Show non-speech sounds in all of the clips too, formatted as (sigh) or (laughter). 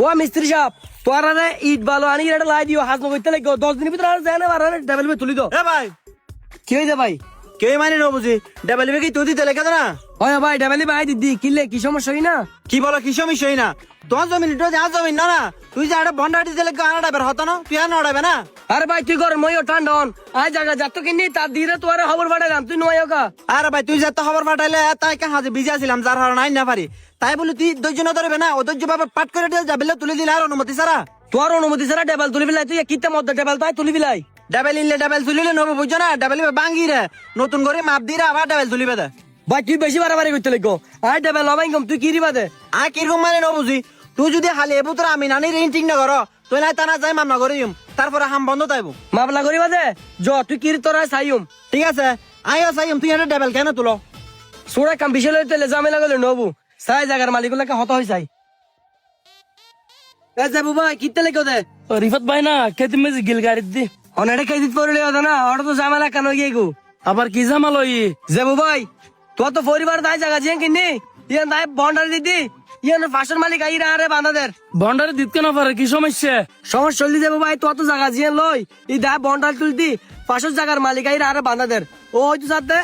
ও মিস্ত্রি সাহেব তোর আরে ইট বালো আনি এটা লাই দিও হাজ করতে লাগবে দশ দিনের ভিতরে আর যায় না আর ডাবল তুলি দো এ ভাই। কি হয়েছে ভাই? কে মানে ন বুঝি। ডাবল কি তুই দিতে লেখা না হয় ভাই ডাবলি ভাই দিদি কিলে কি সমস্যা হই না? কি বলো কি সমস্যা না? তোমার জমিন তো যা জমিন না না। তুই যে একটা বন্ডা দিতে লেখা আনা ডাবের হতো না তুই আর নড়াবে না। আরে ভাই তুই কর মই ঠান্ডন আজ জায়গা যাত কিনি তার দিরে তোর খবর পাঠালাম তুই নয় কা আরে ভাই তুই যত খবর পাঠাইলে তাই কে হাজে বিজি আছিলাম যার হার নাই না পারি। তাই বলি তুই ধৈর্য না ধরবে না ও ধৈর্য ভাবে পাট করে যাবে তুলে দিলে আর অনুমতি সারা তোর অনুমতি ছাড়া ডাবল তুলি বিলাই তুই কিতে মধ্যে ডাবল তাই তুলি বিলাই ডাবেল ইনলে ডাবেল তুলিলে নব বুঝছ না? ডাবেল বাঙ্গি রে। নতুন করে মাপ দিয়ে আবার ডাবেল তুলিবে দে। ভাই তুই বেশি বাড়াবাড়ি করতে লাগো আই ডাবল লবাই কম তুই কি রিবা দে। আর কীরকম মানে ন বুঝি? তুই যদি হালি এবু তোর আমি নানি ঋণ ঠিক না কর তুই নাই টানা যাই মামলা করে দিম। তারপরে হাম বন্ধ তাইব। মামলা করিবা দে। জ তুই কি তোর চাইম ঠিক আছে। আইও চাইম তুই এটা ডাবেল কেন তুলো? সোড়া কাম বিশাল তেলে জামেলা গেলে নবু। সাই জায়গার মালিক লাগে হত হই চাই এ যাবু ভাই কিতে লেগে দে? রিফাত ভাই না খেতে মেজি গিল গাড়ি দি। অনেক খাই দিতে পড়লে হতো না ওটা তো জামেলা কেন গিয়ে গো? আবার কি জামাল ওই যাবু ভাই তো তো পরিবার দায় জায়গা যে কিনি ইয়ে দায় বন্ডার দিদি ইয়ে ফাঁসের মালিক আইরা আরে বান্দাদের বন্ডারে দিতে না পারে? কি সমস্যা? সমস্যা হলি যাব ভাই তো তো জায়গা জিয়ে লই ই দায় বন্ডার তুলতি পাঁচশো জায়গার মালিক আইরা আরে বান্দাদের ও হয়তো সাথে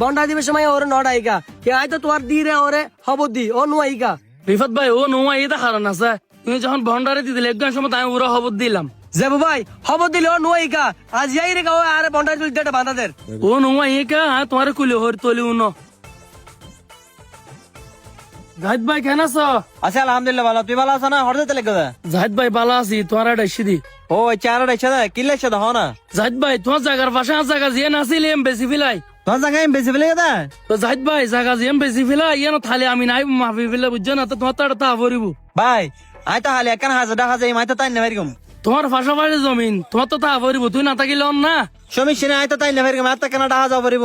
বন্ডার দিবে সময় ওরে নড়াইকা কে হয়তো তোমার দিরে ওরে খবর দি ও নুয়াইকা রিফাত ভাই ও নোয়া এটা হারান আছে তুমি যখন বন্ডারে দিলে একদম সময় আমি ওরা খবর দিলাম। যাব ভাই খবর দিলে ও নুয়াইকা আজ যাই রে ও আরে বন্ডার তুলতে এটা বান্দাদের ও নোয়া একা তোমার কুলে হর তলি উনো। জাহিদ ভাই কেন আছো? আচ্ছা আলহামদুলিল্লাহ ভালো। তুই ভালো আছো না? হরদে তেলে গদা জাহিদ ভাই ভালো আছি। তোমার একটা সিদি ও চারা রেখে দে। কি লেখছে দা না? জাহিদ ভাই তোমার জায়গার পাশে আর জায়গা জিয়ে নাছিলাম বেশি ফিলাই। তোর জায়গায় বেশি ফেলে গেদা তো জাহিদ ভাই জায়গা জিয়ে বেশি ফিলাই ইয়ে থালে আমি নাই মাফি ফেলে বুঝছ না তো তোমার তো তা ভরিব ভাই আই তো হালি একান হাজার টাকা যাই মাই তো তাই নেবার গম তোমার পাশাপাশি জমিন তোমার তো তা ভরিব তুই না থাকিলে না। সমস্যা নেই আই তো তাই নেবার গম আর তো কেন টাকা যাওয়া পারিব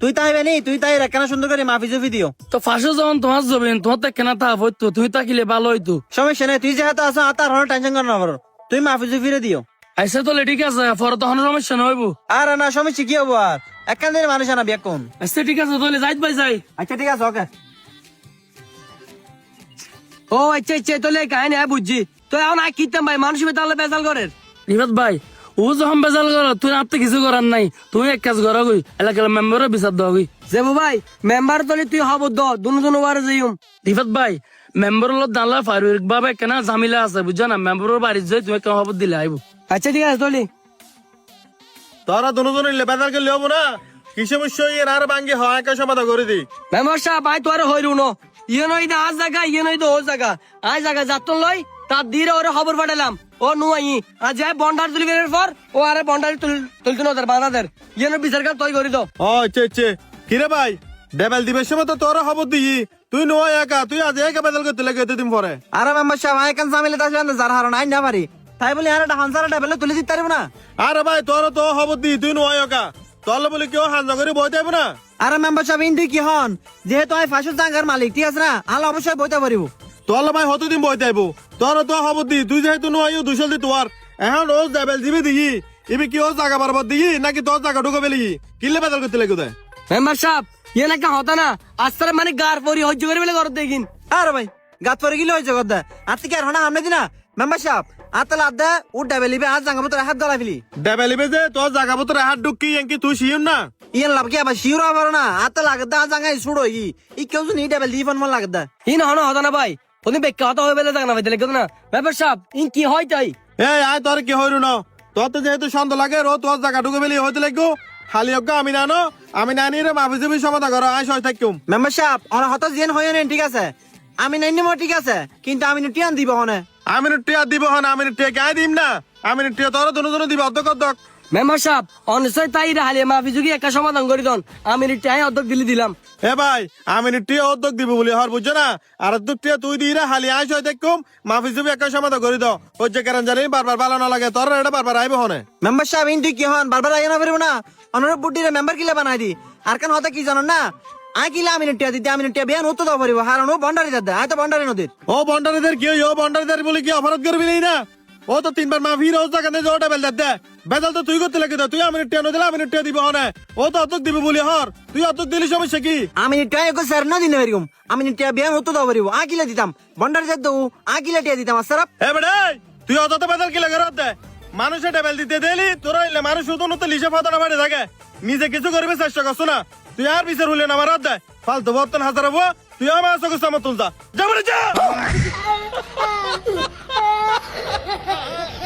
তুই তাই নি তুই তাই কেন সুন্দর করে মাফি জুফি দিও। তো ফাঁসে যখন তোমার জমিন তোমার তো কেনা তা হইতো তুই থাকিলে ভালো হইতো। সমস্যা নেই তুই যেহেতু আছো আর তার হলো টেনশন কর না পারো তুই মাফি জুফিরে দিও। আইসা তো ঠিক আছে পরে তখন সমস্যা নইব আর না সমস্যা কি হব আর। একখান দিন মানুষ আনা বিয়া কোন আচ্ছা ঠিক আছে তাহলে যাইত ভাই যাই। আচ্ছা ঠিক আছে ওকে। ও আচ্ছা আচ্ছা তোলে কাহিনী হ্যাঁ বুঝছি। তো এখন আই কিতাম ভাই মানুষ তাহলে বেজাল করেন রিফাত ভাই ও যখন বেজাল কর তুই আর তো কিছু করার নাই। তুমি এক কাজ করা গই এলাকার মেম্বারও বিচার দেওয়া গই যাব ভাই মেম্বার তলে তুই হব দ দুনো দুনো বারে যাইম। রিফাত ভাই মেম্বার হলো দালা পারিবারিক ভাবে কেনা ঝামিলা আছে বুঝছ না? মেম্বারের বাড়ির যাই তুমি কেমন খবর দিলে আইব। আচ্ছা ঠিক আছে তলি। তারা দুজন লেবাদার কে লিও না? কি সমস্যা এর আর বাঙ্গি হয় একা সমাধান করে দি। মেম্বার সাহেব ভাই তোর হইরু ন। ইয়ে নই দা আজ জায়গা ইয়ে নই তো ও জায়গা। আজ জায়গা যাত লই। তার দিরে ওরে খবর পাঠালাম। ও নুয়াই আজ যাই বন্ডার তুলি বের পর ও আরে বন্ডার তুলতে নদের বাঁধাদের। ইয়ে নই বিচার কার তৈ করি তো ও আচ্ছা আচ্ছা কিরে ভাই? ডেবেল দিবের সময় তো তোরা খবর দিই। তুই নয় একা তুই আজ একা বেদল করতে লাগে এতদিন পরে। আর মেম্বার সাহেব আই কেন জামিলে তাস যার হার নাই না পারি। তাই বলি আর একটা হানসারা ডাবেলে তুলে দিতে পারব না। আরে ভাই তোর তো খবর দি তুই নয় একা। তোর বলে কেউ হাঞ্জা করে বই দেব না। আর মেম্বার সাহেব ইন্দি কি হন? যেহেতু আমি ফাঁসুর জাঙ্গার মালিক ঠিক আছে না? আলো অবশ্যই বইতে পারিব। তোর ভাই হতদিন বই দেব তোর তো খবর দি তুই যেহেতু নয় দুশো দি তোর এখন রোজ ডেবেল দিবি দিই ইবি কি ও জায়গা বারবার দিই নাকি তোর জায়গা ঢুকে পেলি কিলে বেদল করতে লাগে দেয় মেম্বার সাহেব ইয়ে নাকি হতা না? আস্তারে মানে গার পরি হজ্জ করে বলে ঘর দেখিন। আরে ভাই গাত পরে গিলে হয়েছে গদ্দা আর কি আর হনা হামনে দিনা? মেম্বার সাহেব আর তাহলে আদা ও ডাবেলিবে আর জাঙ্গা মতো হাত গলা ফেলি। ডেবেলিবে যে তোর জায়গা মতো হাত ঢুকি এনকি তুই শিউন না? ইয়ে লাভ কি আবার শিউরা পারো না? লাগদা আর জাঙ্গাই সুড়ো ই ই কেউ নি ডাবেল দি ফোন মন লাগদা ইন হন হতা না ভাই। তুমি বেক্কা হতা হয়ে বেলে না ভাই দেখো না। মেম্বার সাহেব ইন কি হয় তাই? এই আয় তোর কি হইরু ন? তোর তো যেহেতু সন্দেহ লাগে রো তোর জায়গা ঢুকে পেলি হইতে লাগবো। খালি অজ্ঞ আমি নানো আমি নানি রে মাফি জুবি সমাধা করো আয় সয় থাকিম। মেম্বার সাহেব অনা হত জেন হয়ে নেন ঠিক আছে? আমি নাই নিমো ঠিক আছে? কিন্তু আমি টিয়ান দিব হনে। আমি টিয়া দিব হনে আমি টিয়া গায়ে দিম না। আমি টিয়া তোর দুনো দুনো দিব অর্ধক অর্ধক মেম্বার সাহেব অনিশ্চয় তাই হালে মাফি যুগি একটা সমাধান করি দন। আমি টাই অর্ধেক দিলি দিলাম। এ ভাই আমি টিয়া অর্ধক দিব বলি হর বুঝছ না? আর দু তুই দি রে হালি সয় থাকিম মাফি জুবি একটা সমাধা করে দাও। ওই যে কারণ জানি বারবার ভালো না লাগে তোর এটা বারবার আইব হনে। মেম্বার সাহেব ইন্দি কি হন? বারবার আগে না পারব না। অনুরূপ বুদ্ধিরে মেম্বার কিলে বানাই দি। আর কেন হতে কি জানো না? আই কিলে আমি টিয়া দিতে আমি টিয়া বিয়ান হতো দাও পারিব হারানো বন্ডারি দাদা আয় তো বন্ডারি নদীর। ও বন্ডারিদের কি ও বন্ডারিদের বলি কি অপরাধ করবি না ও তো তিনবার মাফি রোজ টাকা নেই ওটা বেল দে বেদাল তো তুই করতে লাগে তুই আমি টেনো দিলে আমি টেনে দিব হনে ও তো অতক দিবি বলি হর। তুই অতক দিলি সমস্যা কি? আমি নিটাই একো স্যার না দিনে পারিম আমি নিটা বিয়াম হতো দাও পারিব আ কিলে দিতাম। বন্ডার যে দৌ আ কিলে টিয়া দিতাম আসারাপ এ বেড়ে তুই অত তো বেদাল কি লাগে রদ দে। মানুষে টেবেল দিতে দেলি তোর হইলে মানুষ শুধু নতো লিসে ফাতানা বাড়ি থাকে। নিজে কিছু করবে চেষ্টা করছ না। তুই আর বিচার হইলে না আমার রদ দে। ফালতু বর্তন হাজার হব তুই আমার চোখে সামত তুলতা যা যা! (laughs)